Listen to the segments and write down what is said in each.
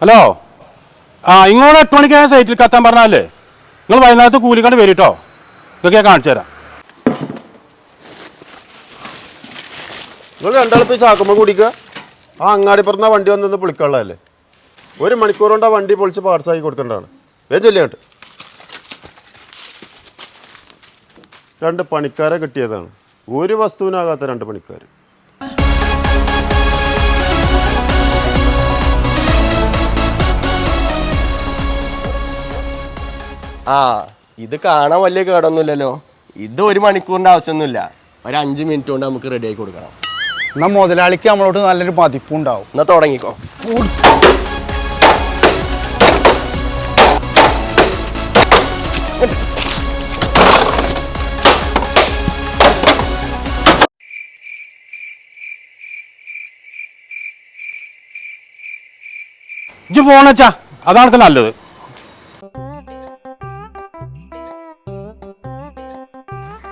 Hello ആ ഇങ്ങോട്ട് എട്ട് മണിക്ക് ഞാൻ സൈറ്റിൽ കത്താൻ പറഞ്ഞാലേ? നിങ്ങൾ വൈകുന്നേരത്ത് കൂലിക്കണ്ട് വരും കേട്ടോ ഇതൊക്കെ ഞാൻ കാണിച്ചു തരാം. നിങ്ങൾ രണ്ടാളിപ്പോൾ ചാക്കുമ്പോൾ കുടിക്കുക ആ അങ്ങാടി പറഞ്ഞ വണ്ടി വന്നു പൊളിക്കാനുള്ളതല്ലേ ഒരു മണിക്കൂർ കൊണ്ട് ആ വണ്ടി പൊളിച്ച് പാർട്സാക്കി കൊടുക്കേണ്ടതാണ്. വേ ചൊല്ലിയാട്ട് രണ്ട് പണിക്കാരെ കിട്ടിയതാണ്. ഒരു വസ്തുവിനാകാത്ത രണ്ട് പണിക്കാർ ആ ഇത് കാണാൻ വലിയ കേടൊന്നുമില്ലല്ലോ. ഇത് ഒരു മണിക്കൂറിന്റെ ആവശ്യമൊന്നുമില്ല. ഒരു അഞ്ച് മിനിറ്റ് കൊണ്ട് നമുക്ക് റെഡി ആക്കി കൊടുക്കണം. എന്നാ മുതലാളിക്ക് നമ്മളോട് നല്ലൊരു മതിപ്പുണ്ടാവും എന്നാ തുടങ്ങിക്കോ. ഇജ്ജ് ഫോൺ വെച്ചാ അതാണ് നല്ലത്.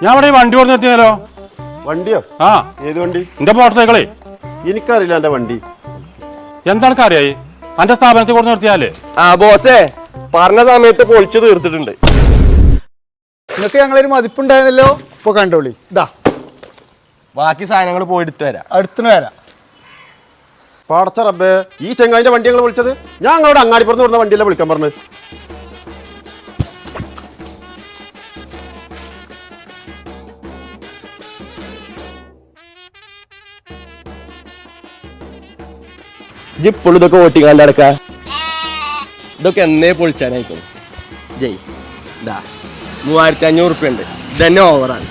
ഞാൻ ഇവിടെ ഈ വണ്ടി കൊണ്ട് എത്തിയല്ലോ വണ്ടിയോ? ആ. ഏത് വണ്ടി? എന്റെ മോട്ടോർ സൈക്കിളേ എനിക്കറിയില്ല എന്റെ വണ്ടി. എന്താണ് കാര്യായി അന്റെ സ്ഥാപനത്തിൽ കൊടുത്ത് നിർത്തിയാലേ ആ ബോസേ പറഞ്ഞ സമയത്ത് പൊളിച്ച് തീർത്തിട്ടുണ്ട്. നിങ്ങൾക്ക് ഞങ്ങളൊരു മതിപ്പുണ്ടായിരുന്നല്ലോ? ഇപ്പൊ കണ്ടോളി. ഇതാ. ബാക്കി സാധനങ്ങൾ പോയി എടുത്തു തരാം. അടുത്തിന് വരാം. പാടച്ച റബ്ബേ ഈ ചെങ്ങായിന്റെ വണ്ടി ഞങ്ങൾ വിളിച്ചത്? ഞാൻ ഞങ്ങളോട് അങ്ങാടിപ്പുറത്ത് പറഞ്ഞ വണ്ടിയല്ല വിളിക്കാൻ പറഞ്ഞത്. ഇപ്പോഴും ഇതൊക്കെ ഓട്ടിക്കാണ്ട് അടക്ക ഇതൊക്കെ എന്നേ പൊളിച്ചാനായിക്കും ജയ്. ഇതാ മൂവായിരത്തി അഞ്ഞൂറ് ഉറുപ്പ്യ ഉണ്ട്. ഇതന്നെ ഓവറാണ്